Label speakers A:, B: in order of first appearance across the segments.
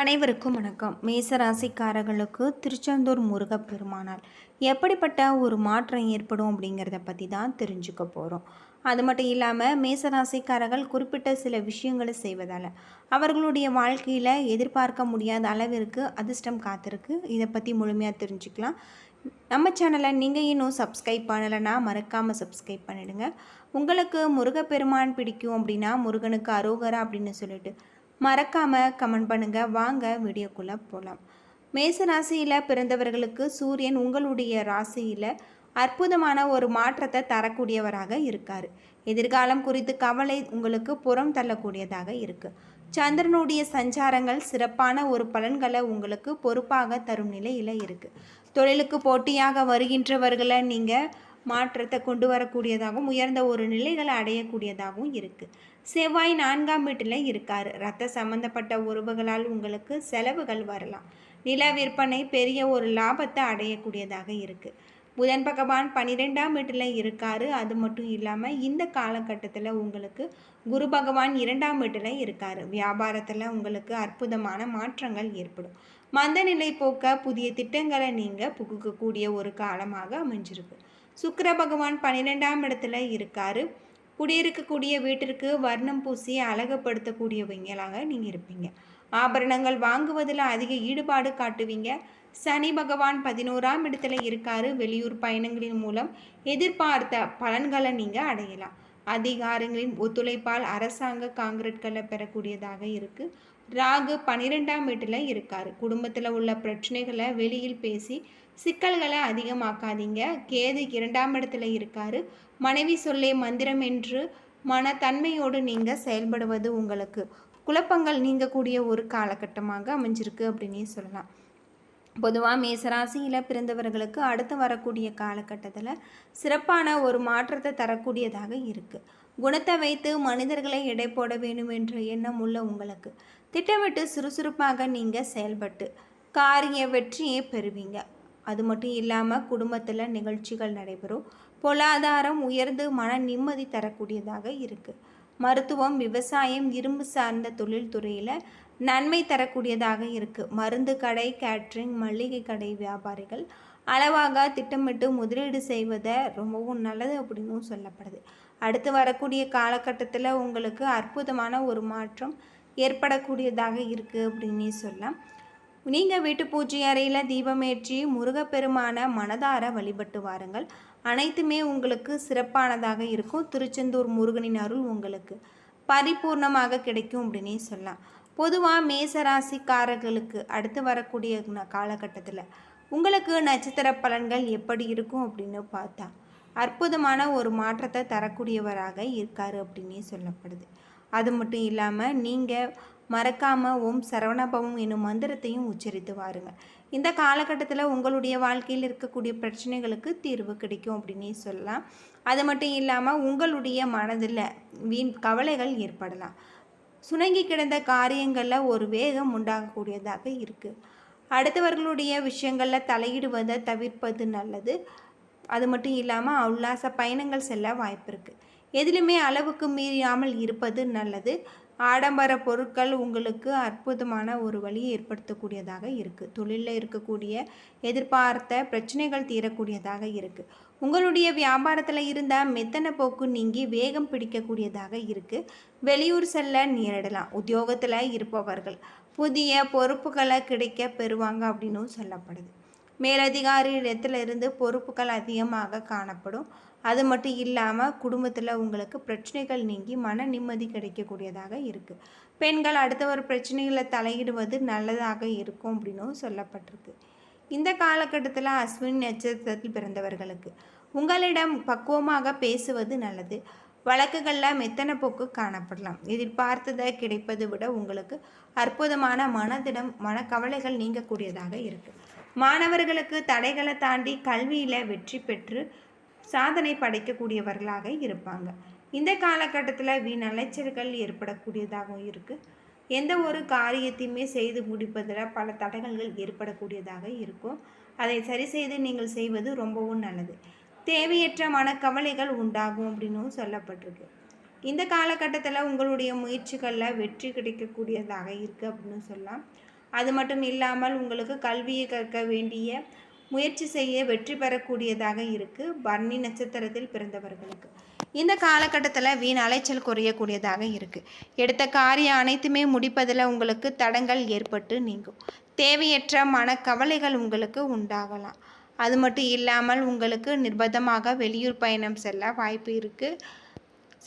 A: அனைவருக்கும் வணக்கம். மேசராசிக்காரர்களுக்கு திருச்செந்தூர் முருகப்பெருமானால் எப்படிப்பட்ட ஒரு மாற்றம் ஏற்படும் அப்படிங்கிறத பற்றி தான் தெரிஞ்சுக்க போகிறோம் அது மட்டும் இல்லாமல் மேசராசிக்காரர்கள் குறிப்பிட்ட சில விஷயங்களை செய்வதால் அவர்களுடைய வாழ்க்கையில் எதிர்பார்க்க முடியாத அளவிற்கு அதிர்ஷ்டம் காத்திருக்கு. இதை பற்றி முழுமையாக தெரிஞ்சுக்கலாம். நம்ம சேனலை நீங்கள் இன்னும் சப்ஸ்கிரைப் பண்ணலைன்னா மறக்காமல் சப்ஸ்கிரைப் பண்ணிவிடுங்க உங்களுக்கு முருகப்பெருமான் பிடிக்கும் அப்படின்னா முருகனுக்கு அரோகரா அப்படின்னு சொல்லிட்டு மறக்காமல் கமெண்ட் பண்ணுங்கள் வாங்க வீடியோக்குள்ளே போகலாம் மேச ராசியில் பிறந்தவர்களுக்கு சூரியன் உங்களுடைய ராசியில் அற்புதமான ஒரு மாற்றத்தை தரக்கூடியவராக இருக்கார். எதிர்காலம் குறித்து கவலை உங்களுக்கு புறம் தள்ளக்கூடியதாக இருக்குது சந்திரனுடைய சஞ்சாரங்கள் சிறப்பான ஒரு பலன்களை உங்களுக்கு பொறுப்பாக தரும் நிலையில் இருக்குது தொழிலுக்கு போட்டியாக வருகின்றவர்களை நீங்கள் மாற்றத்தை கொண்டு வரக்கூடியதாகவும் உயர்ந்த ஒரு நிலைகளை அடையக்கூடியதாகவும் இருக்குது செவ்வாய் நான்காம் வீட்டில் இருக்கார். ரத்த சம்பந்தப்பட்ட உறவுகளால் உங்களுக்கு செலவுகள் வரலாம். நில விற்பனை பெரிய ஒரு லாபத்தை அடையக்கூடியதாக இருக்குது புதன் பகவான் பன்னிரெண்டாம் வீட்டில் இருக்கார். அது மட்டும் இல்லாமல் இந்த காலகட்டத்தில் உங்களுக்கு குரு பகவான் இரண்டாம் வீட்டில் இருக்கார். வியாபாரத்தில் உங்களுக்கு அற்புதமான மாற்றங்கள் ஏற்படும். மந்த நிலை போக்க புதிய திட்டங்களை நீங்கள் புகுக்கக்கூடிய ஒரு காலமாக அமைஞ்சிருக்கு. சுக்கர பகவான் பன்னிரெண்டாம் இடத்துல இருக்காரு. குடியிருக்கக்கூடிய வீட்டிற்கு வர்ணம் பூசி அழகுபடுத்தக்கூடியவங்களாக நீங்கள் இருப்பீங்க. ஆபரணங்கள் வாங்குவதில் அதிக ஈடுபாடு காட்டுவீங்க. சனி பகவான் பதினோராம் இடத்துல இருக்காரு. வெளியூர் பயணங்களின் மூலம் எதிர்பார்த்த பலன்களை நீங்கள் அடையலாம். அதிகாரங்களின் ஒத்துழைப்பால் அரசாங்க காங்கிரட்களை பெறக்கூடியதாக இருக்குது ராகு பன்னிரெண்டாம் வீட்டில் இருக்கார். குடும்பத்தில் உள்ள பிரச்சனைகளை வெளியில் பேசி சிக்கல்களை அதிகமாக்காதீங்க. கேது இரண்டாம் இடத்துல இருக்காரு. மனைவி சொல்லே மந்திரம் என்று மனத்தன்மையோடு நீங்கள் செயல்படுவது உங்களுக்கு. குழப்பங்கள் நீங்கக்கூடிய ஒரு காலகட்டமாக அமைஞ்சிருக்கு அப்படின்னே சொல்லலாம். பொதுவாக மேசராசியில் பிறந்தவர்களுக்கு அடுத்து வரக்கூடிய காலகட்டத்தில் சிறப்பான ஒரு மாற்றத்தை தரக்கூடியதாக இருக்குது குணத்தை வைத்து மனிதர்களை எடை போட வேண்டும் என்ற எண்ணம் உள்ள உங்களுக்கு. திட்டமிட்டு சுறுசுறுப்பாக நீங்கள் செயல்பட்டு காரிய வெற்றியை பெறுவீங்க. அது மட்டும் இல்லாமல் குடும்பத்தில் நிகழ்ச்சிகள் நடைபெறும். பொருளாதாரம் உயர்ந்து மன நிம்மதி தரக்கூடியதாக இருக்குது மருத்துவம் விவசாயம் இரும்பு சார்ந்த தொழில் துறையில் நன்மை தரக்கூடியதாக இருக்குது மருந்து கடை கேட்ரிங் மளிகை கடை வியாபாரிகள் அளவாக திட்டமிட்டு முதலீடு செய்வதை ரொம்பவும் நல்லது அப்படின்னும் சொல்லப்படுது. அடுத்து வரக்கூடிய காலகட்டத்தில் உங்களுக்கு அற்புதமான ஒரு மாற்றம் ஏற்படக்கூடியதாக இருக்குது அப்படின்னே சொல்லலாம். நீங்கள் வீட்டு பூஜை அறையில் தீபமேற்றி முருகப்பெருமான மனதார வழிபட்டு வாருங்கள். அனைத்துமே உங்களுக்கு சிறப்பானதாக இருக்கும். திருச்செந்தூர் முருகனின் அருள் உங்களுக்கு பரிபூர்ணமாக கிடைக்கும் அப்படின்னே சொல்லலாம். பொதுவாக மேசராசிக்காரர்களுக்கு அடுத்து வரக்கூடிய காலகட்டத்தில் உங்களுக்கு நட்சத்திர பலன்கள் எப்படி இருக்கும் அப்படின்னு பார்த்தா அற்புதமான ஒரு மாற்றத்தை தரக்கூடியவராக இருக்கார் அப்படின்னே சொல்லப்படுது. அது மட்டும் இல்லாமல் நீங்கள் மறக்காமல் ஓம் சரவணபவம் என்னும் மந்திரத்தையும் உச்சரித்து வாருங்க. இந்த காலகட்டத்தில் உங்களுடைய வாழ்க்கையில் இருக்கக்கூடிய பிரச்சனைகளுக்கு தீர்வு கிடைக்கும் அப்படின்னே சொல்லலாம். அது மட்டும் இல்லாமல் உங்களுடைய மனதில் வீண் கவலைகள் ஏற்படலாம். சுணங்கி கிடந்த காரியங்களில் ஒரு வேகம் உண்டாகக்கூடியதாக இருக்குது அடுத்தவர்களுடைய விஷயங்களில் தலையிடுவதை தவிர்ப்பது நல்லது. அது மட்டும் இல்லாமல் உல்லாச பயணங்கள் செல்ல வாய்ப்பு இருக்குது எதிலுமே அளவுக்கு மீறாமல் இருப்பது நல்லது. ஆடம்பர பொருட்கள் உங்களுக்கு அற்புதமான ஒரு வழியை ஏற்படுத்தக்கூடியதாக இருக்குது தொழிலில் இருக்கக்கூடிய எதிர்பார்த்த பிரச்சனைகள் தீரக்கூடியதாக இருக்குது உங்களுடைய வியாபாரத்தில் இருந்த மெத்தன போக்கு நீங்கி வேகம் பிடிக்கக்கூடியதாக இருக்குது வெளியூர் செல்ல நேரிடலாம். உத்தியோகத்தில் இருப்பவர்கள் புதிய பொறுப்புகளை கிடைக்க பெறுவாங்க அப்படின்னும் சொல்லப்படுது. மேலதிகாரி இடத்துல இருந்து பொறுப்புகள் அதிகமாக காணப்படும். அது மட்டும் இல்லாமல் குடும்பத்தில் உங்களுக்கு பிரச்சனைகள் நீங்கி மன நிம்மதி கிடைக்கக்கூடியதாக இருக்குது பெண்கள் அடுத்த ஒரு பிரச்சனைகளை தலையிடுவது நல்லதாக இருக்கும் அப்படின்னும் சொல்லப்பட்டிருக்கு. இந்த காலகட்டத்தில் அஸ்வின் நட்சத்திரத்தில் பிறந்தவர்களுக்கு உங்களிடம் பக்குவமாக பேசுவது நல்லது. வழக்குகளில் மெத்தன போக்கு காணப்படலாம். எதிர்பார்த்ததை கிடைப்பதை விட உங்களுக்கு அற்புதமான மனதிடம் மனக்கவலைகள் நீங்கக்கூடியதாக இருக்குது மாணவர்களுக்கு தடைகளை தாண்டி கல்வியில் வெற்றி பெற்று சாதனை படைக்கக்கூடியவர்களாக இருப்பாங்க. இந்த காலகட்டத்தில் வீணலைச்சல்கள் ஏற்படக்கூடியதாகவும் இருக்குது எந்த ஒரு காரியத்தையுமே செய்து முடிப்பதில் பல தடங்கல்கள் ஏற்படக்கூடியதாக இருக்கும். அதை சரி செய்து நீங்கள் செய்வது ரொம்பவும் நல்லது. தேவையற்ற மனக்கவலைகள் உண்டாகும் அப்படின்னும் சொல்லப்பட்டிருக்கு. இந்த காலகட்டத்தில் உங்களுடைய முயற்சிகளில் வெற்றி கிடைக்கக்கூடியதாக இருக்குது அப்படின்னு சொல்லலாம். அது மட்டும் இல்லாமல் உங்களுக்கு கல்வியை கற்க வேண்டிய முயற்சி செய்ய வெற்றி பெறக்கூடியதாக இருக்குது பர்ணி நட்சத்திரத்தில் பிறந்தவர்களுக்கு. இந்த காலகட்டத்தில் வீண் அலைச்சல் குறையக்கூடியதாக இருக்குது எடுத்த காரியம் அனைத்துமே முடிப்பதில் உங்களுக்கு தடங்கள் ஏற்பட்டு நீங்கும். தேவையற்ற மனக்கவலைகள் உங்களுக்கு உண்டாகலாம். அது மட்டும் இல்லாமல் உங்களுக்கு நிர்பந்தமாக வெளியூர் பயணம் செல்ல வாய்ப்பு இருக்குது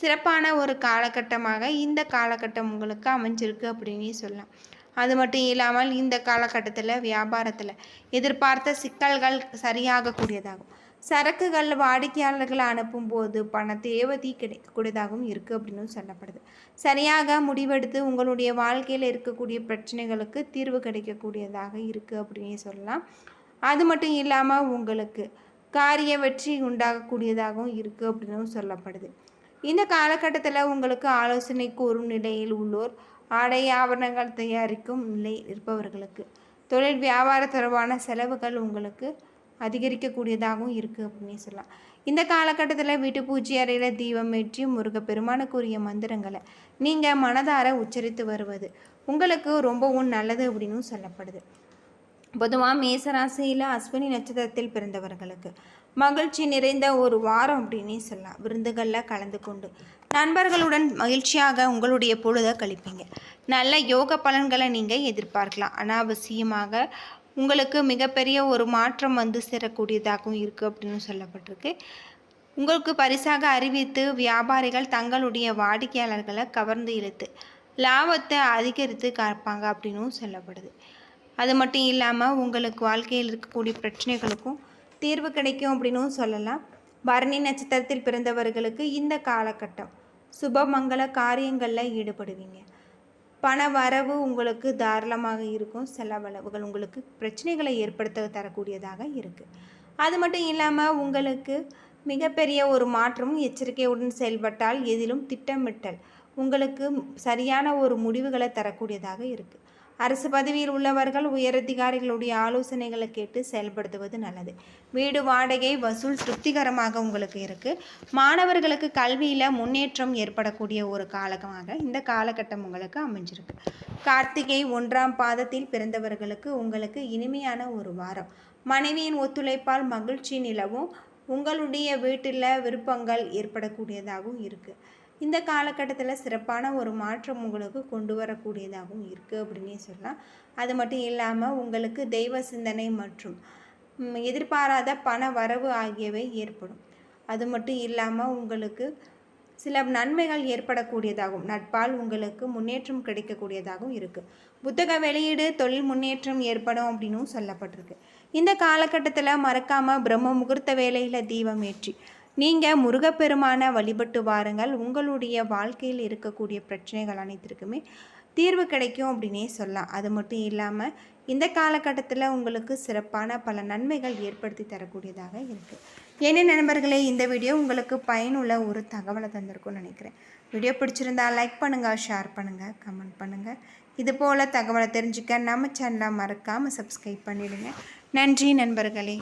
A: சிறப்பான ஒரு காலகட்டமாக இந்த காலகட்டம் உங்களுக்கு அமைஞ்சிருக்கு அப்படின்னு சொல்லலாம். அது மட்டும் இல்லாமல் இந்த காலகட்டத்தில் வியாபாரத்தில் எதிர்பார்த்த சிக்கல்கள் சரியாகக்கூடியதாகும். சரக்குகள் வாடிக்கையாளர்களை அனுப்பும்போது பண தேவதி கிடைக்கக்கூடியதாகவும் இருக்குது அப்படின்னு சொல்லப்படுது. சரியாக முடிவெடுத்து உங்களுடைய வாழ்க்கையில் இருக்கக்கூடிய பிரச்சனைகளுக்கு தீர்வு கிடைக்கக்கூடியதாக இருக்குது அப்படின்னு சொல்லலாம். அது மட்டும் இல்லாமல் உங்களுக்கு காரிய வெற்றி உண்டாகக்கூடியதாகவும் இருக்குது அப்படின்னு சொல்லப்படுது. இந்த காலகட்டத்தில் உங்களுக்கு ஆலோசனை கூறும் நிலையில் உள்ளோர் ஆடை ஆபரணங்கள் தயாரிக்கும் நிலை இருப்பவர்களுக்கு. தொழில் வியாபார தொடர்பான செலவுகள் உங்களுக்கு அதிகரிக்கக்கூடியதாகவும் இருக்குது அப்படின்னு சொல்லலாம். இந்த காலகட்டத்தில் வீட்டு பூஜை அறையில் தீபம் ஏற்றி முருகப்பெருமானுக்குரிய மந்திரங்களை நீங்கள் மனதார உச்சரித்து வருவது உங்களுக்கு ரொம்பவும் நல்லது அப்படின்னு சொல்லப்படுது. பொதுவாக மேசராசியில் அஸ்வினி நட்சத்திரத்தில் பிறந்தவர்களுக்கு மகிழ்ச்சி நிறைந்த ஒரு வாரம் அப்படின்னே சொல்லலாம். விருந்துகளில் கலந்து கொண்டு நண்பர்களுடன் மகிழ்ச்சியாக உங்களுடைய பொழுதை கழிப்பீங்க. நல்ல யோக பலன்களை நீங்கள் எதிர்பார்க்கலாம். அனாவசியமாக உங்களுக்கு மிகப்பெரிய ஒரு மாற்றம் வந்து சேரக்கூடியதாகவும் இருக்குது அப்படின்னு சொல்லப்பட்டிருக்கு. உங்களுக்கு பரிசாக அறிவித்து வியாபாரிகள் தங்களுடைய வாடிக்கையாளர்களை கவர்ந்து இழுத்து லாபத்தை அதிகரித்து காப்பாங்க அப்படின்னும் சொல்லப்படுது. அது மட்டும் இல்லாமல் உங்களுக்கு வாழ்க்கையில் இருக்கக்கூடிய பிரச்சனைகளுக்கும் தீர்வு கிடைக்கும் அப்படின்னும் சொல்லலாம். பரணி நட்சத்திரத்தில் பிறந்தவர்களுக்கு இந்த காலகட்டம் சுபமங்கள காரியங்களில் ஈடுபடுவீங்க. பண வரவு உங்களுக்கு தாராளமாக இருக்கும். செலவளவுகள் உங்களுக்கு பிரச்சனைகளை ஏற்படுத்த தரக்கூடியதாக இருக்குது அது மட்டும் இல்லாமல் உங்களுக்கு மிகப்பெரிய ஒரு மாற்றமும் எச்சரிக்கையுடன் செயல்பட்டால் எதிலும் திட்டமிட்டல் உங்களுக்கு சரியான ஒரு முடிவுகளை தரக்கூடியதாக இருக்குது அரசு பதவியில் உள்ளவர்கள் உயரதிகாரிகளுடைய ஆலோசனைகளை கேட்டு செயல்படுத்துவது நல்லது. வீடு வாடகை வசூல் திருப்திகரமாக உங்களுக்கு இருக்குது மாணவர்களுக்கு கல்வியில் முன்னேற்றம் ஏற்படக்கூடிய ஒரு காலகமாக இந்த காலகட்டம் உங்களுக்கு அமைஞ்சிருக்கு. கார்த்திகை ஒன்றாம் பாதத்தில் பிறந்தவர்களுக்கு உங்களுக்கு இனிமையான ஒரு வாரம். மனைவியின் ஒத்துழைப்பால் மகிழ்ச்சி நிலவும். உங்களுடைய வீட்டில் விருப்பங்கள் ஏற்படக்கூடியதாகவும் இருக்குது இந்த காலகட்டத்தில் சிறப்பான ஒரு மாற்றம் உங்களுக்கு கொண்டு வரக்கூடியதாகவும் இருக்குது அப்படின்னே சொல்லலாம். அது மட்டும் இல்லாமல் உங்களுக்கு தெய்வ சிந்தனை மற்றும் எதிர்பாராத பண வரவு ஆகியவை ஏற்படும். அது மட்டும் இல்லாமல் உங்களுக்கு சில நன்மைகள் ஏற்படக்கூடியதாகும் நட்பால் உங்களுக்கு முன்னேற்றம் கிடைக்கக்கூடியதாகவும் இருக்குது புத்தக வெளியீடு தொழில் முன்னேற்றம் ஏற்படும் அப்படின்னும் சொல்லப்பட்டிருக்கு. இந்த காலகட்டத்தில் மறக்காமல் பிரம்ம முகூர்த்த வேலையில் தீபம் ஏற்றி நீங்கள் முருகப்பெருமானை வழிபட்டு வாருங்கள். உங்களுடைய வாழ்க்கையில் இருக்கக்கூடிய பிரச்சனைகள் அனைத்திற்குமே தீர்வு கிடைக்கும் அப்படின்னே சொல்லலாம். அது மட்டும் இல்லாமல் இந்த காலகட்டத்தில் உங்களுக்கு சிறப்பான பல நன்மைகள் ஏற்படுத்தி தரக்கூடியதாக இருக்குது என்ன நண்பர்களே இந்த வீடியோ உங்களுக்கு பயனுள்ள ஒரு தகவலை தந்திருக்கும்னு நினைக்கிறேன். வீடியோ பிடிச்சிருந்தா லைக் பண்ணுங்கள் ஷேர் பண்ணுங்கள் கமெண்ட் பண்ணுங்கள் இது போல் தகவலை தெரிஞ்சுக்க நம்ம சேனலை மறக்காமல் சப்ஸ்கிரைப் பண்ணிவிடுங்க நன்றி நண்பர்களே.